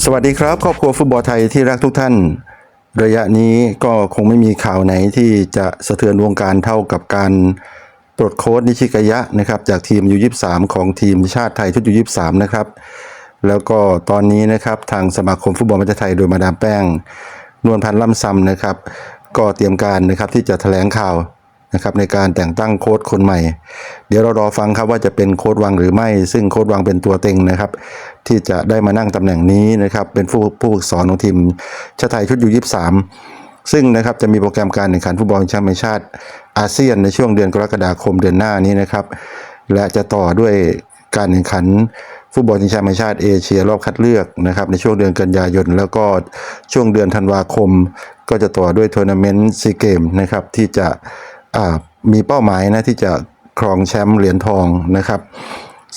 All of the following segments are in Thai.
สวัสดีครับ ครอบครัวฟุตบอลไทยที่รักทุกท่าน ระยะนี้ก็คงไม่มีข่าวไหนที่จะสะเทือนวงการเท่ากับการปลดโค้ชนิชิกายะนะครับจากทีมยู23ของทีมชาติไทยชุดยู23นะครับแล้วก็ตอนนี้นะครับทางสมาคมฟุตบอลประเทศไทยโดยมาดามแป้ง นวลพันธ์ล่ำซำนะครับ ก็เตรียมการนะครับที่จะแถลงข่าว นะครับในการแต่งตั้งโค้ชคนใหม่ เดี๋ยวเรารอฟังครับว่าจะเป็นโค้ชวังหรือไม่ ซึ่งโค้ชวังเป็นตัวเต็งนะครับ ที่จะได้มานั่งตำแหน่งนี้นะครับ เป็นผู้ผู้ฝึกสอนของทีมชาติไทยชุดยู23ซึ่งนะครับจะมีโปรแกรมการแข่งขันฟุตบอลแชมป์แห่งชาติอาเซียนในช่วงเดือนกรกฎาคมเดือนหน้านี้นะครับ และจะต่อด้วยการแข่งขันฟุตบอลชิงแชมป์ชาติเอเชียรอบคัดเลือกนะครับในช่วงเดือนกันยายน แล้วก็ช่วงเดือนธันวาคม ก็จะต่อด้วยทัวร์นาเมนต์ซีเกมนะครับที่จะ มีเป้าหมายนะที่จะครองแชมป์เหรียญทองนะครับ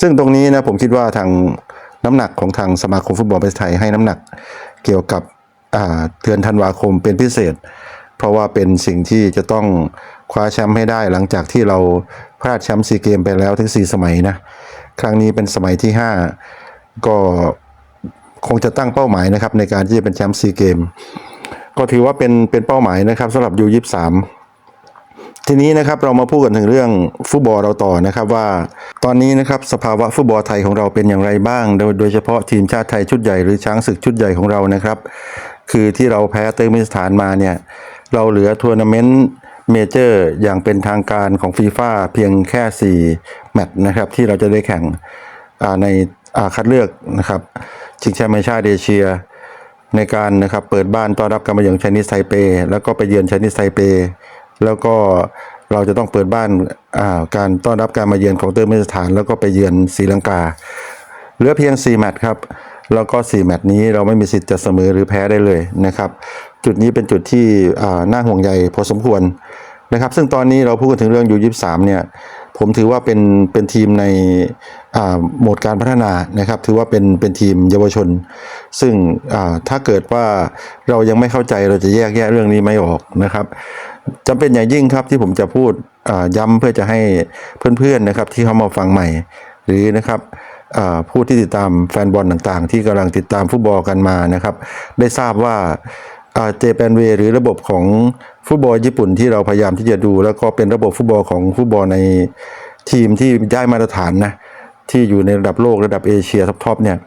ซึ่งตรงนี้นะผมคิดว่าทางน้ำหนักของทางสมาคมฟุตบอลประเทศไทยให้น้ำหนักเกี่ยวกับเดือนธันวาคมเป็นพิเศษ เพราะว่าเป็นสิ่งที่จะต้องคว้าแชมป์ให้ได้หลังจากที่เราพลาดแชมป์ซีเกมไปแล้วถึง 4 สมัยนะ ครั้งนี้เป็นสมัยที่ 5 ก็คงจะตั้งเป้าหมายนะครับในการที่จะเป็นแชมป์ซีเกม ก็ถือว่าเป็นเป็นเป้าหมายนะครับสำหรับยูยีสาม ทีนี้นะครับเรามาพูดกันถึงเรื่องฟุตบอลเราต่อนะครับว่า ตอนนี้นะครับสภาวะฟุตบอลไทยของเราเป็นอย่างไรบ้าง โดยโดยเฉพาะทีมชาติไทยชุดใหญ่หรือช้างศึกชุดใหญ่ของเรานะครับ คือที่เราแพ้เติร์กมิสถานมาเนี่ยเราเหลือทัวร์นาเมนต์เมเจอร์อย่างเป็นทางการของฟีฟ่าเพียงแค่ 4 แมตช์นะครับที่เราจะได้แข่งในคัดเลือกนะครับชิงแชมป์ชาติเอเชียในการนะครับเปิดบ้านต้อนรับการมาเยือนชนีสไทเป แล้วก็ไปเยือนชนีสไทเป แล้วก็เราจะต้องเปิดบ้านอ่าการต้อนรับการมาเยือนของเติร์กเมนิสถาน แล้วก็ไปเยือนศรีลังกา เหลือเพียง 4 แมตช์ครับ แล้วก็ 4 แมตช์นี้เราไม่มีสิทธิ์จะเสมอหรือแพ้ได้เลยนะครับ จุดนี้เป็นจุดที่อ่าน่าห่วงใยพอสมควรนะครับ ซึ่งตอนนี้เราพูดถึงเรื่องยูยี่สามเนี่ย ผมถือว่าเป็นเป็นทีมในโหมดการพัฒนานะครับ ถือว่าเป็นเป็นทีมเยาวชน ซึ่งถ้าเกิดว่าเรายังไม่เข้าใจเราจะแยกแยะเรื่องนี้ไม่ออกนะครับจำเป็นอย่างยิ่งครับที่ผมจะพูดย้ำเพื่อจะให้เพื่อนๆนะครับที่เข้ามาฟังใหม่ หรือนะครับผู้ที่ติดตามแฟนบอลต่างๆ ที่กำลังติดตามฟุตบอลกันมานะครับ ได้ทราบว่า เจแปนเวหรือระบบของฟุตบอลญี่ปุ่นที่เราพยายามที่จะดู แล้วก็เป็นระบบฟุตบอลของฟุตบอลในทีมที่ได้มาตรฐานนะที่อยู่ในระดับโลกระดับเอเชียท็อปๆเนี่ย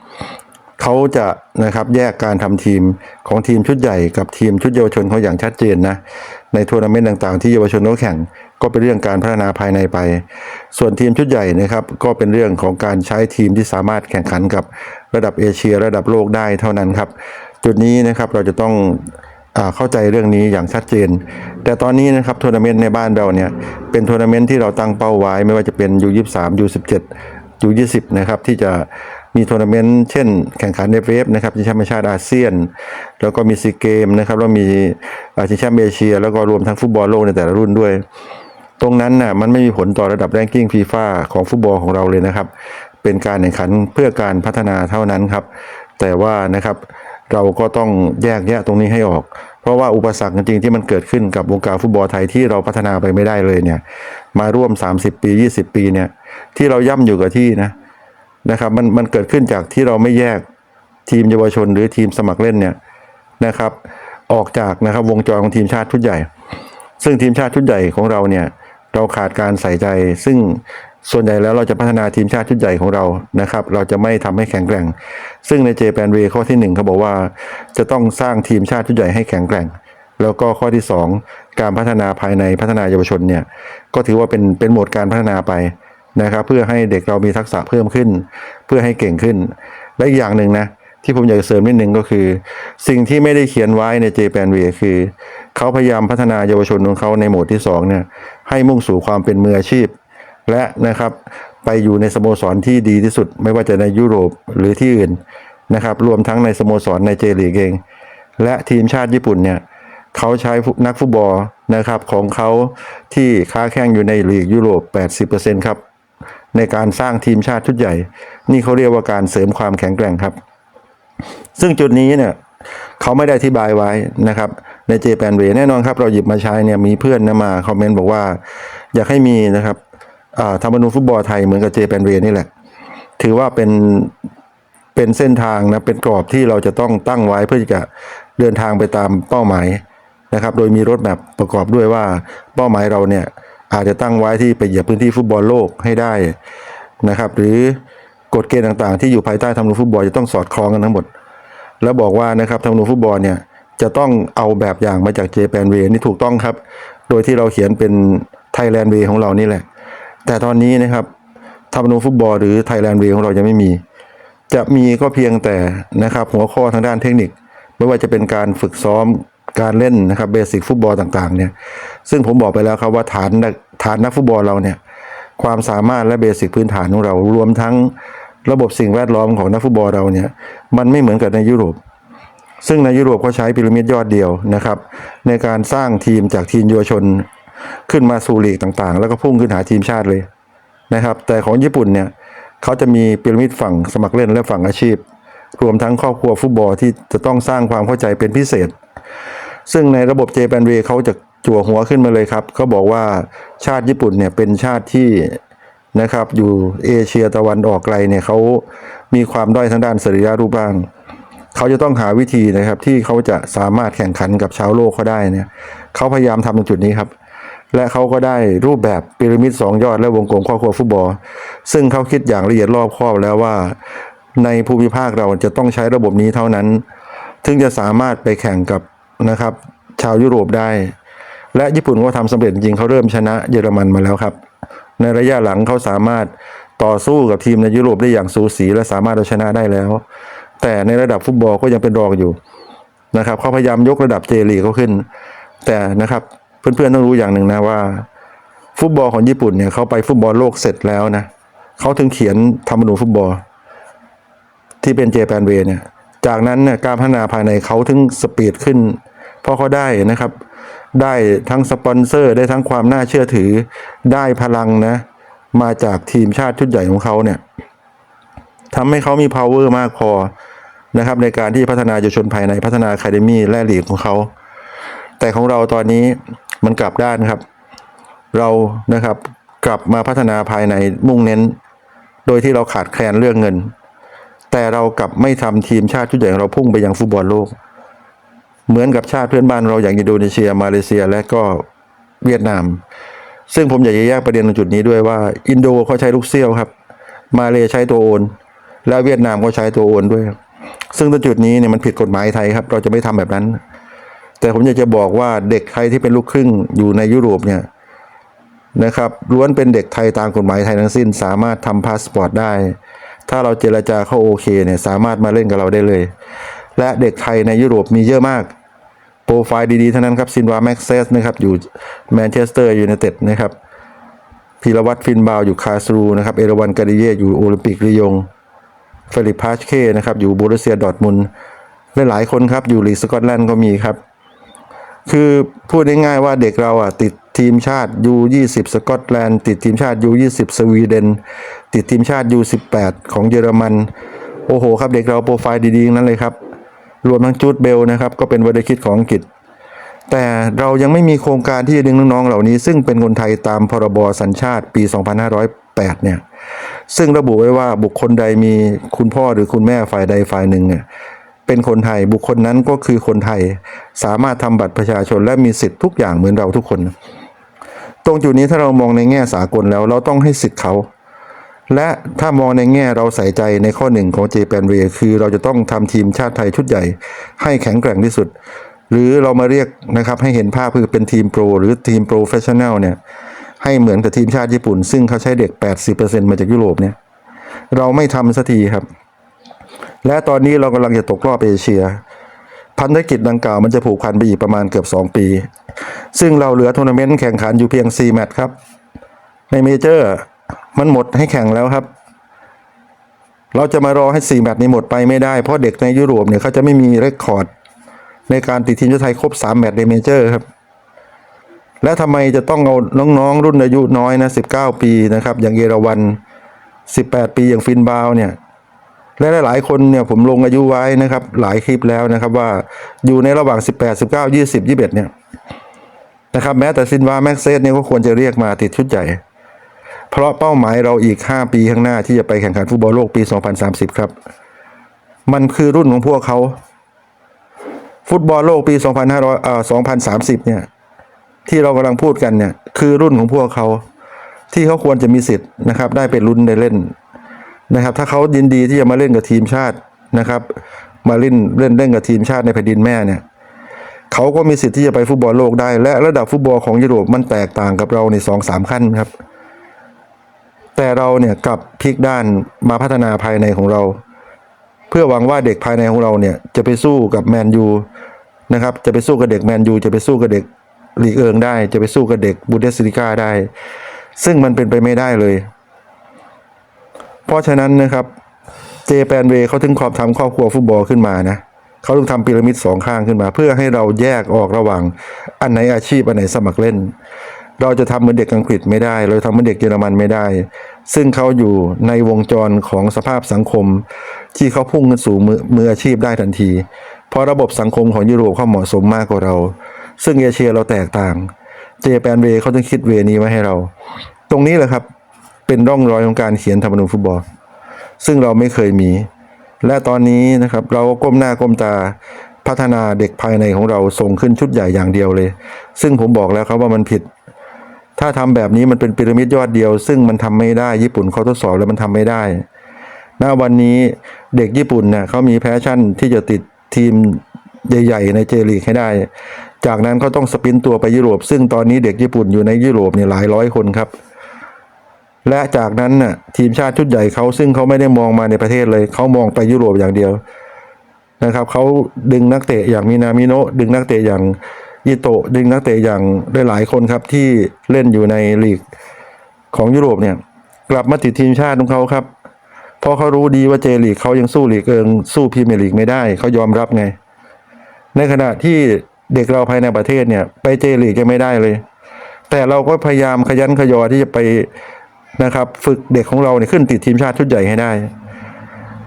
เขาจะนะครับแยกการทำทีมของทีมชุดใหญ่กับทีมชุดเยาวชนเขาอย่างชัดเจนนะในทัวร์นาเมนต์ต่างๆที่เยาวชนเขาแข่งก็เป็นเรื่องการพัฒนาภายในไป ส่วนทีมชุดใหญ่นะครับก็เป็นเรื่องของการใช้ทีมที่สามารถแข่งขันกับระดับเอเชีย ระดับโลกได้เท่านั้นครับ จุดนี้นะครับเราจะต้องอเข้าใจเรื่องนี้อย่างชัดเจน แต่ตอนนี้นะครับทัวร์นาเมนต์ในบ้านเราเนี่ยเป็นทัวร์นาเมนต์ที่เราตั้งเป้าไว้ ไม่ว่าจะเป็น U23 U17 U20 นะครับที่จะมีทัวร์นาเมนต์เช่น แข่งขันในเวฟนะครับชิงแชมป์ชาติอาเซียน แล้วก็มีซีเกมนะครับแล้วมีชิงแชมป์เอเชีย แล้วก็รวมทั้งฟุตบอลโลกในแต่ละรุ่นด้วย ตรงนั้นน่ะมันไม่มีผลต่อระดับแรงกิ้งฟีฟ่าของฟุตบอลของเราเลยนะครับ เป็นการแข่งขันเพื่อการพัฒนาเท่านั้นครับ แต่ว่านะครับ เราก็ต้องแยกแยะตรงนี้ให้ออก เพราะว่าอุปสรรคจริงๆที่มันเกิดขึ้นกับวงการฟุตบอลไทยที่เราพัฒนาไปไม่ได้เลยเนี่ย มาร่วม 30 ปี 20 ปีเนี่ย ที่เราย่ำอยู่กับที่นะนะครับมันมันเกิดขึ้นจากที่เราไม่แยกทีมเยาวชนหรือทีมสมัครเล่นเนี่ยนะครับ ออกจากนะครับวงจรของทีมชาติชุดใหญ่ ซึ่งทีมชาติชุดใหญ่ของเราเนี่ยเราขาดการใส่ใจ ซึ่งส่วนใหญ่แล้วเราจะพัฒนาทีมชาติชุดใหญ่ของเรานะครับ เราจะไม่ทำให้แข็งแกร่ง ซึ่งในเจแปนเวข้อที่หนึ่งเขาบอกว่า จะต้องสร้างทีมชาติชุดใหญ่ให้แข็งแกร่ง แล้วก็ข้อที่สองการพัฒนาภายในพัฒนาเยาวชนเนี่ยก็ถือว่าเป็นเป็นโหมดการพัฒนาไปนะครับเพื่อให้เด็กเรามีทักษะเพิ่มขึ้น เพื่อให้เก่งขึ้น และอีกอย่างหนึ่งนะที่ผมอยากจะเสริมนิดนึงก็คือ สิ่งที่ไม่ได้เขียนไว้ใน j p a n w a y คือ เขาพยายามพัฒนาเยาวชนของเขาในโหมดที่2เนี่ยให้มุ่งสู่ความเป็นมืออาชีพ และนะครับไปอยู่ในสโมสรที่ดีที่สุด ไม่ว่าจะในยุโรปหรือที่อื่นนะครับ รวมทั้งในสโมสรในเจลีกเอง และทีมชาติญี่ปุ่นเนี่ยเขาใช้นักฟุตบอลนะครับของเขาที่ค้าแข่งอยู่ในลีกยุโรป 80%ครับ ในการสร้างทีมชาติชุดใหญ่ นี่เขาเรียกว่าการเสริมความแข็งแกร่งครับ ซึ่งจุดนี้เนี่ยเขาไม่ได้อธิบายไว้นะครับในเจแปนเวแน่นอนครับ เราหยิบมาใช้เนี่ยมีเพื่อนนะมาคอมเมนต์บอกว่า อยากให้มีนะครับ ธรรมนูญฟุตบอลไทยเหมือนกับเจแปนเวนี่แหละ ถือว่าเป็นเป็นเส้นทางนะเป็นกรอบที่เราจะต้องตั้งไว้เพื่อจะเดินทางไปตามเป้าหมายนะครับ โดยมีรถแมพประกอบด้วยว่าเป้าหมายเราเนี่ยอาจจะตั้งไว้ที่ไปเหยียบพื้นที่ฟุตบอลโลกให้ได้นะครับ หรือกฎเกณฑ์ต่างๆ ที่อยู่ภายใต้ธรรมนูญฟุตบอลจะต้องสอดคล้องกันทั้งหมด แล้วบอกว่านะครับธรรมนูญฟุตบอลเนี่ยจะต้องเอาแบบอย่างมาจากเจแปนเวนี่ถูกต้องครับ โดยที่เราเขียนเป็นไทยแลนด์เวของเรานี่แหละ แต่ตอนนี้นะครับธรรมนูฟุตบอลหรือไทยแลนด์เวของเรายังไม่มี จะมีก็เพียงแต่นะครับหัวข้อทางด้านเทคนิค ไม่ว่าจะเป็นการฝึกซ้อมการเล่นนะครับเบสิกฟุตบอลต่างๆเนี่ยซึ่งผมบอกไปแล้วครับว่าฐานฐานนักฟุตบอลเราเนี่ยความสามารถและเบสิกพื้นฐานของเรา รวมทั้งระบบสิ่งแวดล้อมของนักฟุตบอลเราเนี่ยมันไม่เหมือนกับในยุโรป ซึ่งในยุโรปเขาใช้พีระมิดยอดเดียวนะครับ ในการสร้างทีมจากทีมเยาวชน ขึ้นมาสู่ลีกต่างๆ แล้วก็พุ่งขึ้นหาทีมชาติเลยนะครับ แต่ของญี่ปุ่นเนี่ยเขาจะมีพีระมิดฝั่งสมัครเล่นและฝั่งอาชีพ รวมทั้งครอบครัวฟุตบอลที่จะต้องสร้างความเข้าใจเป็นพิเศษ ซึ่งในระบบเจแปนเวเขาจะจั่วหัวขึ้นมาเลยครับเขาบอกว่าชาติญี่ปุ่นเนี่ยเป็นชาติที่นะครับอยู่เอเชียตะวันออกไกลเนี่ยเขามีความด้อยทางด้านสรีระรูปร่างเขาจะต้องหาวิธีนะครับที่เขาจะสามารถแข่งขันกับชาวโลกเขาได้เนี่ยเขาพยายามทำตรงจุดนี้ครับ และเขาก็ได้รูปแบบพีระมิดสองยอดและวงกลมครอบครัวฟุตบอล ซึ่งเขาคิดอย่างละเอียดรอบคอบแล้วว่า ในภูมิภาคเราจะต้องใช้ระบบนี้เท่านั้น ถึงจะสามารถไปแข่งกับนะครับ ชาวยุโรปได้ และญี่ปุ่นก็ทำสำเร็จจริงเขาเริ่มชนะเยอรมันมาแล้วครับ ในระยะหลังเขาสามารถต่อสู้กับทีมในยุโรปได้อย่างสูสี และสามารถเอาชนะได้แล้ว แต่ในระดับฟุตบอลก็ยังเป็นรองอยู่นะครับเขาพยายามยกระดับเจลีเขาขึ้น แต่นะครับ เพื่อนๆต้องรู้อย่างหนึ่งนะว่า ฟุตบอลของญี่ปุ่นเนี่ยเขาไปฟุตบอลโลกเสร็จแล้วนะเขาถึงเขียนธรรมนูญฟุตบอล ที่เป็นเจแปนเวเนี่ยจากนั้นเนี่ยการพัฒนาภายในเขาถึงสปีดขึ้น เพราะเขาได้นะครับ ได้ทั้งสปอนเซอร์ได้ทั้งความน่าเชื่อถือได้พลังนะ มาจากทีมชาติชุดใหญ่ของเขาเนี่ยทำให้เขามี power มากพอนะครับ ในการที่พัฒนาเยาวชนภายในพัฒนาคาเดมี่และหลีกของเขา แต่ของเราตอนนี้ มันกลับด้านครับ เรานะครับกลับมาพัฒนาภายในมุ่งเน้น โดยที่เราขาดแคลนเรื่องเงิน แต่เรากลับไม่ทำทีมชาติชุดใหญ่ของเราพุ่งไปยังฟุตบอลโลก เหมือนกับชาติเพื่อนบ้านเราอย่างอินโดนีเซีย มาเลเซียและก็เวียดนาม ซึ่งผมอยากจะแยกประเด็นตรงจุดนี้ด้วยว่า อินโดเขาใช้ลูกเซี่ยวครับ มาเลใช้ตัวโอน และเวียดนามก็ใช้ตัวโอนด้วย ซึ่งตรงจุดนี้เนี่ยมันผิดกฎหมายไทยครับ เราจะไม่ทำแบบนั้น แต่ผมอยากจะบอกว่าเด็กไทยที่เป็นลูกครึ่งอยู่ในยุโรปเนี่ยนะครับล้วนเป็นเด็กไทยตามกฎหมายไทยทั้งสิ้น สามารถทำพาสปอร์ตได้ ถ้าเราเจรจาเข้าโอเคเนี่ยสามารถมาเล่นกับเราได้เลย และเด็กไทยในยุโรปมีเยอะมาก โปรไฟล์ดีๆทั้งนั้นครับซินวาแม็กเซสนะครับอยู่แมนเชสเตอร์ยูไนเต็ดนะครับพีรวัตรฟินบาวอยู่คาสรูนะครับเอราวันกาดิเย่อยู่โอลิมปิกลียงเฟลิปพาชเคนะครับอยู่บูรุเซียดอร์ทมุนและหลายคนครับอยู่ลีสกอตแลนด์ก็มีครับ คือพูดง่ายๆว่าเด็กเราอะติดทีมชาติยู20 สกอตแลนด์ ติดทีมชาติยู20 สวีเดน ติดทีมชาติยู18 ของเยอรมัน โอ้โหครับเด็กเราโปรไฟล์ดีๆนั้นเลยครับ รวมทั้งจูดเบลนะครับ ก็เป็นวัยคิดของอังกฤษ แต่เรายังไม่มีโครงการที่จะดึงน้องๆเหล่านี้ ซึ่งเป็นคนไทยตามพรบสัญชาติปี 2508 เนี่ยซึ่งระบุไว้ว่าบุคคลใดมีคุณพ่อหรือคุณแม่ฝ่ายใดฝ่ายหนึ่งเนี่ย เป็นคนไทย บุคคลนั้นก็คือคนไทย สามารถทำบัตรประชาชนและมีสิทธิ์ทุกอย่างเหมือนเราทุกคน ตรงจุดนี้ถ้าเรามองในแง่สากลแล้ว เราต้องให้สิทธิ์เขา และถ้ามองในแง่เราใส่ใจในข้อหนึ่งของเจแปนเวคือเราจะต้องทำทีมชาติไทยชุดใหญ่ ให้แข็งแกร่งที่สุด หรือเรามาเรียกนะครับให้เห็นภาพคือเป็นทีมโปรหรือทีมโปรเฟชชั่นแนลเนี่ยให้เหมือนกับทีมชาติญี่ปุ่น ซึ่งเขาใช้เด็ก 80%มาจากยุโรปเนี่ยเราไม่ทำสักทีครับ และตอนนี้เรากำลังจะตกรอบเอเชีย พันธกิจดังกล่าวมันจะผูกพันไปอีกประมาณเกือบ 2 ปี ซึ่งเราเหลือทัวร์นาเมนต์แข่งขันอยู่เพียง 4 แมตช์ครับ ในเมเจอร์มันหมดให้แข่งแล้วครับ เราจะมารอให้ 4 แมตช์นี้หมดไปไม่ได้ เพราะเด็กในยุโรปเนี่ยเขาจะไม่มีเรคคอร์ดในการติดทีมชาติไทยครบ 3 แมตช์ในเมเจอร์ครับ และทำไมจะต้องเอาน้องๆ รุ่นอายุน้อยนะ 19 ปีนะครับ อย่างเยอรวัน 18 ปีอย่างฟินบาวเนี่ย และหลายๆคนเนี่ยผมลงอายุไว้นะครับ หลายคลิปแล้วนะครับว่าอยู่ในระหว่าง 18 19 20 21เนี่ยนะครับแม้แต่ซินวาแม็กเซสเนี่ยก็ควรจะเรียกมาติดชุดใหญ่ เพราะเป้าหมายเราอีก 5 ปีข้างหน้าที่จะไปแข่งขันฟุตบอลโลกปี 2030 ครับ มันคือรุ่นของพวกเขาฟุตบอลโลกปี 2500เอ่อ2030 เนี่ย ที่เรากำลังพูดกันเนี่ย คือรุ่นของพวกเขา ที่เขาควรจะมีสิทธิ์นะครับ ได้เป็นรุ่นได้เล่น นะครับ ถ้าเขายินดีที่จะมาเล่นกับทีมชาตินะครับ มาเล่นเล่นเล่นกับทีมชาติในแผ่นดินแม่เนี่ยเขาก็มีสิทธิ์ที่จะไปฟุตบอลโลกได้ และระดับฟุตบอลของยุโรปมันแตกต่างกับเราในสองสามขั้นครับ แต่เราเนี่ยกลับพลิกด้านมาพัฒนาภายในของเรา เพื่อหวังว่าเด็กภายในของเราเนี่ยจะไปสู้กับแมนยูนะครับ จะไปสู้กับเด็กแมนยูจะไปสู้กับเด็กลีกเอิงได้ จะไปสู้กับเด็กบูเดสลิก้าได้ ซึ่งมันเป็นไปไม่ได้เลย เพราะฉะนั้นนะครับเจแปนเวเขาถึงขอบทำครอบครัวฟุตบอลขึ้นมานะเขาถึงทำพีระมิดสองข้างขึ้นมา เพื่อให้เราแยกออกระหว่างอันไหนอาชีพอันไหนสมัครเล่น เราจะทำเหมือนเด็กอังกฤษไม่ได้ เราทำเหมือนเด็กเยอรมันไม่ได้ ซึ่งเขาอยู่ในวงจรของสภาพสังคม ที่เขาพุ่งขึ้นสู่มือมืออาชีพได้ทันที เพราะระบบสังคมของยุโรปเขาเหมาะสมมากกว่าเรา ซึ่งเอเชียเราแตกต่าง เจแปนเวเขาต้องคิดเวนี้ไว้ให้เรา ตรงนี้แหละครับ เป็นร่องรอยของการเขียนธรรมนูญฟุตบอล ซึ่งเราไม่เคยมี และตอนนี้นะครับเราก็ก้มหน้าก้มตาพัฒนาเด็กภายในของเราส่งขึ้นชุดใหญ่อย่างเดียวเลย ซึ่งผมบอกแล้วครับว่ามันผิด ถ้าทำแบบนี้มันเป็นพีระมิดยอดเดียว ซึ่งมันทำไม่ได้ญี่ปุ่นเขาทดสอบแล้วมันทำไม่ได้ณวันนี้เด็กญี่ปุ่นเนี่ยเขามีแพชชั่นที่จะติดทีมใหญ่ๆในเจลีกให้ได้ จากนั้นเขาต้องสปินตัวไปยุโรป ซึ่งตอนนี้เด็กญี่ปุ่นอยู่ในยุโรปเนี่ยหลายร้อยคนครับ และจากนั้นน่ะทีมชาติชุดใหญ่เขาซึ่งเขาไม่ได้มองมาในประเทศเลย เขามองไปยุโรปอย่างเดียวนะครับเขาดึงนักเตะอย่างมินามิโนดึงนักเตะอย่างอิโตะดึงนักเตะอย่างหลายๆคนครับที่เล่นอยู่ในลีกของยุโรปเนี่ย กลับมาติดทีมชาติของเขาครับเพราะเขารู้ดีว่าเจลีกเขายังสู้ลีกเอิงสู้พรีเมียร์ลีกไม่ได้เขายอมรับไง ในขณะที่เด็กเราภายในประเทศเนี่ย ไปเจลีกยังไม่ได้เลย แต่เราก็พยายามขยันขยอที่จะไป นะครับ ฝึกเด็กของเราเนี่ยขึ้นติดทีมชาติชุดใหญ่ให้ได้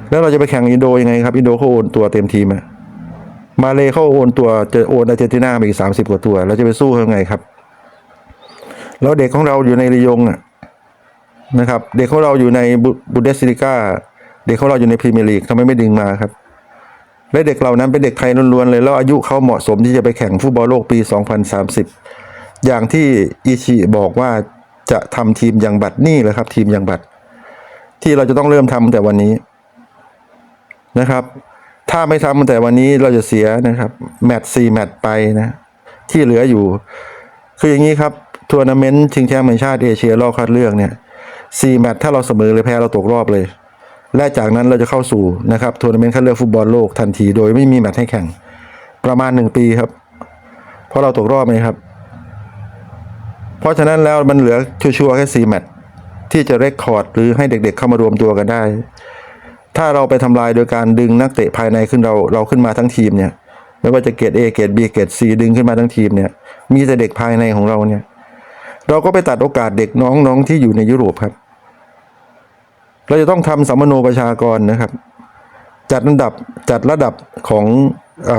แล้วเราจะไปแข่งอินโดยังไงครับ อินโดเขาโอนตัวเต็มทีมอะมาเลเขาโอนตัวจะโอนอาร์เจนตินาไปอีกสามสิบกว่าตัวเราจะไปสู้เขายังไงครับ แล้วเด็กของเราอยู่ในรียงอะนะครับ เด็กของเราอยู่ในบูเดสลิก้าเด็กของเราอยู่ในพรีเมียร์ลีกทำไมไม่ดึงมาครับและเด็กเหล่านั้นเป็นเด็กไทยล้วนๆเลยแล้วอายุเขาเหมาะสมที่จะไปแข่งฟุตบอลโลกปี 2030 อย่างที่อิชิบอกว่า จะทำทีมยังบัตรนี่แหละครับ ทีมยังบัตรที่เราจะต้องเริ่มทำแต่วันนี้นะครับ ถ้าไม่ทำแต่วันนี้เราจะเสียนะครับแมตช์สี่แมตช์ไปนะ ที่เหลืออยู่ คืออย่างนี้ครับทัวร์นาเมนต์ชิงแชมป์แห่งชาติเอเชียรอบคัดเลือกเนี่ยสี่แมตช์ถ้าเราเสมอหรือแพ้เราตกรอบเลย และจากนั้นเราจะเข้าสู่นะครับทัวร์นาเมนต์คัดเลือกฟุตบอลโลกทันที โดยไม่มีแมตช์ให้แข่งประมาณหนึ่งปีครับ เพราะเราตกรอบไหมครับ เพราะฉะนั้นแล้วมันเหลือชัวร์แค่สี่แมตช์ที่จะเรคคอร์ดหรือให้เด็กๆเข้ามารวมตัวกันได้ ถ้าเราไปทำลายโดยการดึงนักเตะภายในขึ้นเราเราขึ้นมาทั้งทีมเนี่ยไม่ว่าจะเกรด A เกรด B เกรด C ดึงขึ้นมาทั้งทีมเนี่ยมีแต่เด็กภายในของเราเนี่ย เราก็ไปตัดโอกาสเด็กน้องๆที่อยู่ในยุโรปครับ เราจะต้องทำสัมมโนประชากรนะครับ จัดระดับจัดระดับของอ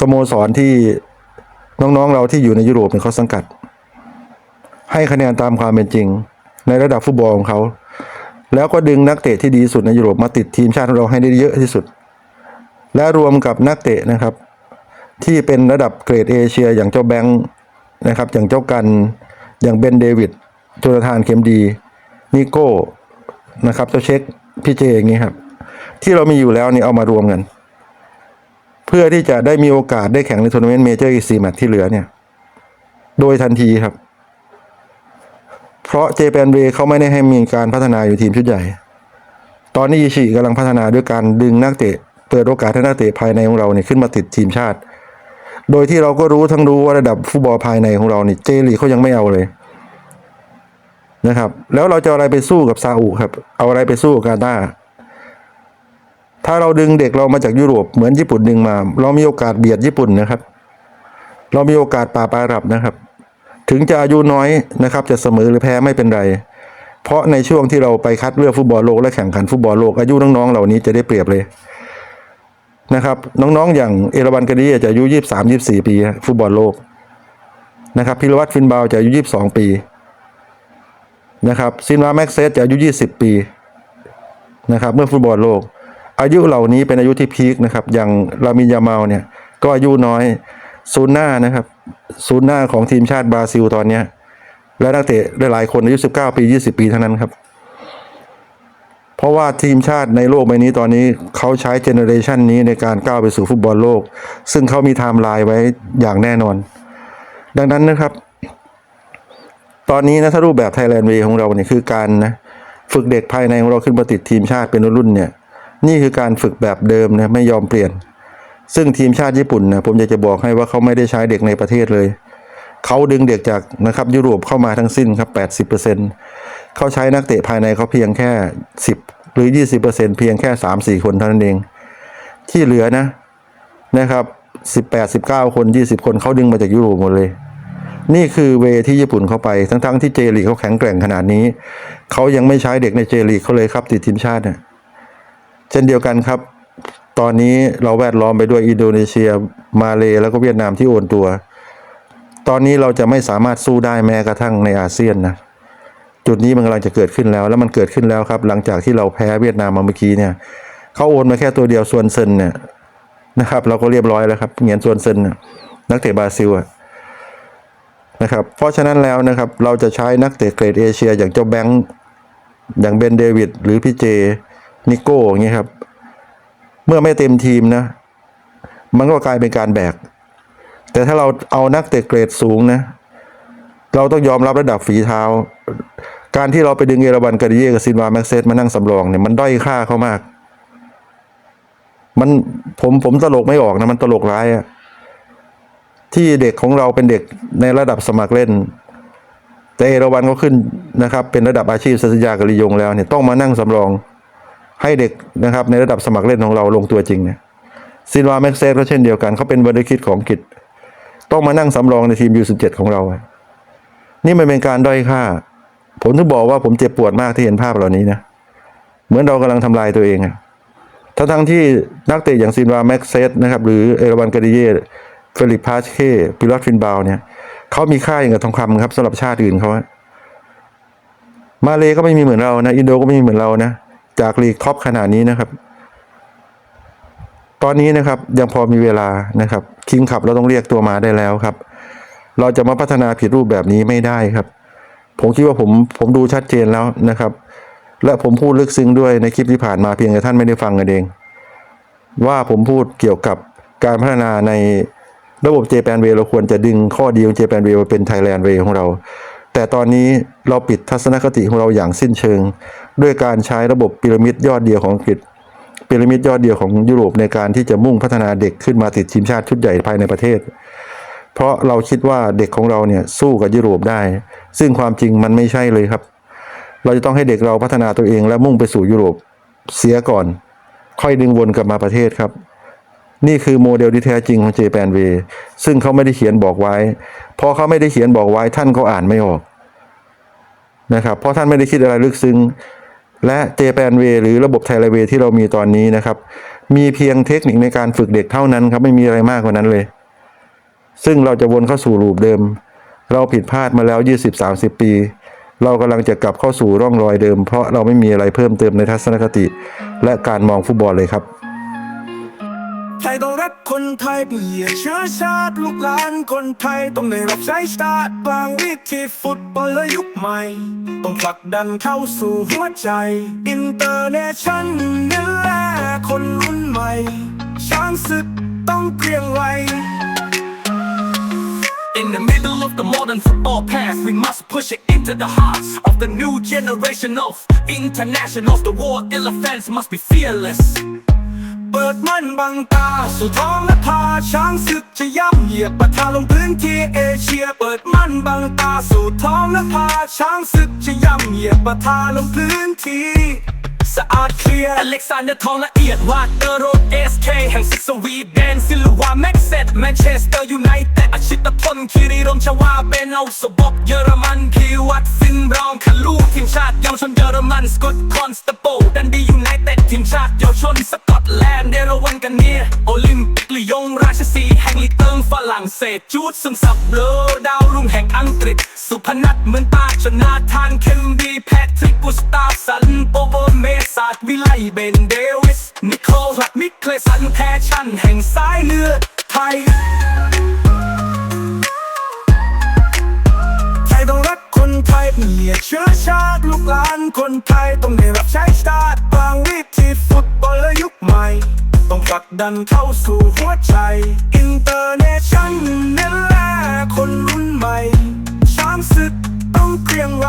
สโมสรที่ น้องๆเราที่อยู่ในยุโรปเนี่ยเขาสังกัด ให้คะแนนตามความเป็นจริง ในระดับฟุตบอลของเขา แล้วก็ดึงนักเตะที่ดีสุดในยุโรปมาติดทีมชาติของเราให้ได้เยอะที่สุด และรวมกับนักเตะนะครับ ที่เป็นระดับเกรดเอเชีย อย่างเจ้าแบงค์นะครับ อย่างเจ้ากันอย่างเบนเดวิดโจนาธานเข็มดีนิโก้นะครับเจ้าเช็คพี่เจอย่างนี้ครับ ที่เรามีอยู่แล้วนี่เอามารวมกัน เพื่อที่จะได้มีโอกาสได้แข่งในทัวร์นาเมนต์เมเจอร์อีกสี่แมตช์ที่เหลือเนี่ย โดยทันทีครับ เพราะเจแปนเวเขาไม่ได้ให้มีการพัฒนาอยู่ทีมชุดใหญ่ ตอนนี้อิชิกำลังพัฒนาด้วยการดึงนักเตะ เปิดโอกาสให้นักเตะภายในของเราเนี่ยขึ้นมาติดทีมชาติ โดยที่เราก็รู้ทั้งรู้ว่าระดับฟุตบอลภายในของเราเนี่ยเจลีเขายังไม่เอาเลยนะครับ แล้วเราจะอาอะไรไปสู้กับซาอุครับ เอาอะไรไปสู้กับกาตาร์ ถ้าเราดึงเด็กเรามาจากยุโรปเหมือนญี่ปุ่นดึงมา เรามีโอกาสเบียดญี่ปุ่นนะครับ เรามีโอกาสป่าบอารับนะครับ ถึงจะอายุน้อยนะครับ จะเสมอหรือแพ้ไม่เป็นไร เพราะในช่วงที่เราไปคัดเลือกฟุตบอลโลกและแข่งขันฟุตบอลโลกอายุน้องๆเหล่านี้จะได้เปรียบเลยนะครับ น้องๆ อย่างเอราวันกาดีจะอายุยี่สามยี่สี่ปี ฟุตบอลโลกนะครับพิรวัตรฟินบาวจะอายุยี่สองปีนะครับซินวาแม็กเซสจะอายุยี่สิบปีนะครับ เมื่อฟุตบอลโลก อายุเหล่านี้เป็นอายุที่พีคนะครับ อย่างลามินยามาลเนี่ยก็อายุน้อยศูนย์หน้านะครับศูนย์หน้าของทีมชาติบราซิลตอนเนี้ยและนักเตะหลายๆคนอายุ 19 ปี 20 ปีเท่านั้นครับ เพราะว่าทีมชาติในโลกใบนี้ตอนนี้เขาใช้เจเนอเรชันนี้ในการก้าวไปสู่ฟุตบอลโลก ซึ่งเขามีไทม์ไลน์ไว้อย่างแน่นอน ดังนั้นนะครับ ตอนนี้นะถ้ารูปแบบไทยแลนด์เวของเราเนี่ยคือการนะฝึกเด็กภายในของเราขึ้นมาติดทีมชาติเป็นรุ่นๆเนี่ย นี่คือการฝึกแบบเดิมนะไม่ยอมเปลี่ยน ซึ่งทีมชาติญี่ปุ่นนะผมอยากจะบอกให้ว่าเขาไม่ได้ใช้เด็กในประเทศเลย เขาดึงเด็กจากนะครับยุโรปเข้ามาทั้งสิ้นครับ 80%เขาใช้นักเตะภายในเขาเพียงแค่ 10 หรือ 20%เพียงแค่ 3-4 คนเท่านั้นเอง ที่เหลือนะนะครับ18 19 คน 20 คนเขาดึงมาจากยุโรปหมดเลย นี่คือเวที่ญี่ปุ่นเข้าไป ทั้งๆที่เจลีเขาแข็งแกร่งขนาดนี้ เขายังไม่ใช้เด็กในเจลีเขาเลยครับติดทีมชาติเนี่ย เช่นเดียวกันครับ ตอนนี้เราแวดล้อมไปด้วยอินโดนีเซีย มาเลแล้วก็เวียดนามที่โอนตัว ตอนนี้เราจะไม่สามารถสู้ได้แม้กระทั่งในอาเซียนนะจุดนี้มันกำลังจะเกิดขึ้นแล้ว แล้วมันเกิดขึ้นแล้วครับ หลังจากที่เราแพ้เวียดนามมาเมื่อกี้เนี่ยเขาโอนมาแค่ตัวเดียวส่วนเซนเนี่ยนะครับ เราก็เรียบร้อยแล้วครับเหงียนส่วนเซนน่ะนักเตะบราซิลนะครับ เพราะฉะนั้นแล้วนะครับ เราจะใช้นักเตะเกรดเอเชีย อย่างเจ้าแบงค์อย่างเบนเดวิดหรือพี่เจ นิโก้อย่างเงี้ยครับ เมื่อไม่เต็มทีมนะ มันก็กลายเป็นการแบก แต่ถ้าเราเอานักเตะเกรดสูงนะ เราต้องยอมรับระดับฝีเท้า การที่เราไปดึงเอราบันกาดิเยกับซินวาแม็กเซสมานั่งสำรองเนี่ยมันด้อยค่าเขามาก มันผมผมตลกไม่ออกนะ มันตลกร้ายอะที่เด็กของเราเป็นเด็กในระดับสมัครเล่น แต่เอราวันเขาขึ้นนะครับ เป็นระดับอาชีพสัญญากับลียงแล้วเนี่ยต้องมานั่งสำรอง ให้เด็กนะครับในระดับสมัครเล่นของเราลงตัวจริงเนี่ยซินวาแม็กเซสก็เช่นเดียวกันเขาเป็นวันดอร์คิดของกฤษต้องมานั่งสำรองในทีมยูสิบเจ็ดของเรา นี่มันเป็นการด้อยค่า ผมถึงบอกว่าผมเจ็บปวดมากที่เห็นภาพเหล่านี้นะ เหมือนเรากำลังทำลายตัวเองอะทั้งทั้งที่นักเตะอย่างซินวาแม็กเซสนะครับหรือเอราวันกาดิเย่เฟลิปพาสเคปิลอตฟินบาวเนี่ยเขามีค่าอย่างกับทองคำครับสำหรับชาติอื่นเขาอะมาเลก็ไม่มีเหมือนเรานะ อินโดก็ไม่มีเหมือนเรานะ จากลีกท็อปขนาดนี้นะครับ ตอนนี้นะครับยังพอมีเวลานะครับ คิงขับเราต้องเรียกตัวมาได้แล้วครับ เราจะมาพัฒนาผิดรูปแบบนี้ไม่ได้ครับ ผมคิดว่าผมผมดูชัดเจนแล้วนะครับ และผมพูดลึกซึ้งด้วยในคลิปที่ผ่านมาเพียงแต่ท่านไม่ได้ฟังกันเอง ว่าผมพูดเกี่ยวกับการพัฒนาในระบบเจแปนเวเราควรจะดึงข้อดีของเจแปนเวมาเป็นไทยแลนด์เวของเรา แต่ตอนนี้เราปิดทัศนคติของเราอย่างสิ้นเชิง ด้วยการใช้ระบบพีระมิดยอดเดียวของอังกฤษพีระมิดยอดเดียวของยุโรปในการที่จะมุ่งพัฒนาเด็กขึ้นมาติดทีมชาติชุดใหญ่ภายในประเทศ เพราะเราคิดว่าเด็กของเราเนี่ยสู้กับยุโรปได้ ซึ่งความจริงมันไม่ใช่เลยครับ เราจะต้องให้เด็กเราพัฒนาตัวเองและมุ่งไปสู่ยุโรปเสียก่อน ค่อยดึงวนกลับมาประเทศครับ นี่คือโมเดลที่แท้จริงของเจแปนเวซึ่งเขาไม่ได้เขียนบอกไว้ พอเขาไม่ได้เขียนบอกไว้ท่านเขาอ่านไม่ออกนะครับ เพราะท่านไม่ได้คิดอะไรลึกซึ้งและเจแปนเวหรือระบบไทยเวที่เรามีตอนนี้นะครับ มีเพียงเทคนิคในการฝึกเด็กเท่านั้นครับไม่มีอะไรมากกว่านั้นเลย ซึ่งเราจะวนเข้าสู่รูปเดิม เราผิดพลาดมาแล้ว 20-30 ปี เรากำลังจะกลับเข้าสู่ร่องรอยเดิม เพราะเราไม่มีอะไรเพิ่มเติมในทัศนคติ และการมองฟุตบอลเลยครับ ไทยต้องรักคนไทยเปลี่ยนเชื้อชาติลูกหลานคนไทยต้องได้รับใช้ชาติบางวิธีฟุตบอลและยุคใหม่ ต้องผลักดันเข้าสู่หัวใจ อินเตอร์เนชั่นนี่แหละคนรุ่นใหม่ ช้างศึกต้องเกรียงไกร In the middle of the modern football past, we must push it into the hearts of the new generation of internationals. The war elephants must be fearless. เปิดมันบังตา สู่ท้องและพาช้างศึกจะย่ำเหยียบประทาลงพื้นที่เอเชีย เปิดมันบังตา สู่ท้องและพาช้างศึกจะย่ำเหยียบประทาลงพื้นที่ สะอาดเคลียร์อเล็กซานเดอร์ทองละเอียดวาดเตอร์โรดเอสเคแห่งศึกสวีเดนซิลวาแม็กเซตแมนเชสเตอร์ยูไนเต็ดอาชิตพลคิริรมชวาเบนเอาสบกเยอรมันคีวัตซินบรองคาลูทีมชาติเยาวชนเยอรมันสกอตคอนสตโปดันบียูไนเต็ดทีมชาติเยาวชนสกอตแลนด์เดรวันกันเนียโอลิมปิกลียงราชสีห์แห่งลีเติงฝรั่งเศสจูดซึมซับเบลอดาวรุ่งแห่งอังกฤษ สุพนัทเหมือนตาชนาทานเคมบีแพทริกกุสตาฟสันโปโบเมศาสาดวิไลเบนเดวิส นิโคลลักมิเคลสันแพชชั่นแห่งสายเลือดไทย ไทยต้องรักคนไทยเป็นเหลียดเชื้อชาติลูกหลานคนไทยต้องได้รับใช้ชาติบางวิธีฟุตบอลและยุคใหม่ ต้องผลักดันเข้าสู่หัวใจ อินเตอร์เนชั่นเน้นแลคนรุ่นใหม่ ช้างศึกต้องเกรียงไกร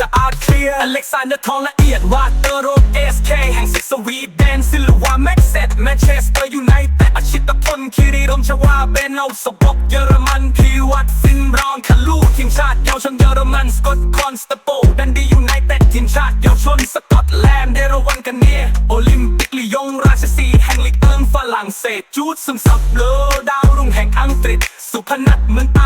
สะอาดเคลียร์อเล็กซานเดอร์ทองละเอียดวาเตอร์โรดเอสเคแห่งศึกสวีเดนซิลวาแม็กเซตแมนเชสเตอร์ยูไนเต็ดอาชิตพลคิริรมชวาเบนเอาสบกเยอรมันพีวัตฟินรองคาลูทีมชาติเยาวชนเยอรมันสกอตคอนสเตโปดันดียูไนเต็ดทีมชาติเยาวชนสกอตแลนด์เดรวันกันเนียโอลิมปิกลียงราชสีแห่งลีกเอิงฝรั่งเศสจูดซึมซับเลอดาวรุ่งแห่งอังกฤษสุพนัทเมือนตา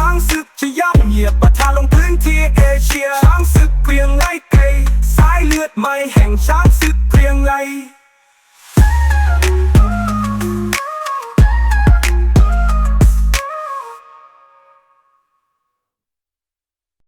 ช้างศึกจะย่ำเหยียบปะทะลงพื้นที่เอเชียช้างศึกเกรียงไกรไกลสายเลือดใหม่แห่งช้างศึกเกรียงไกร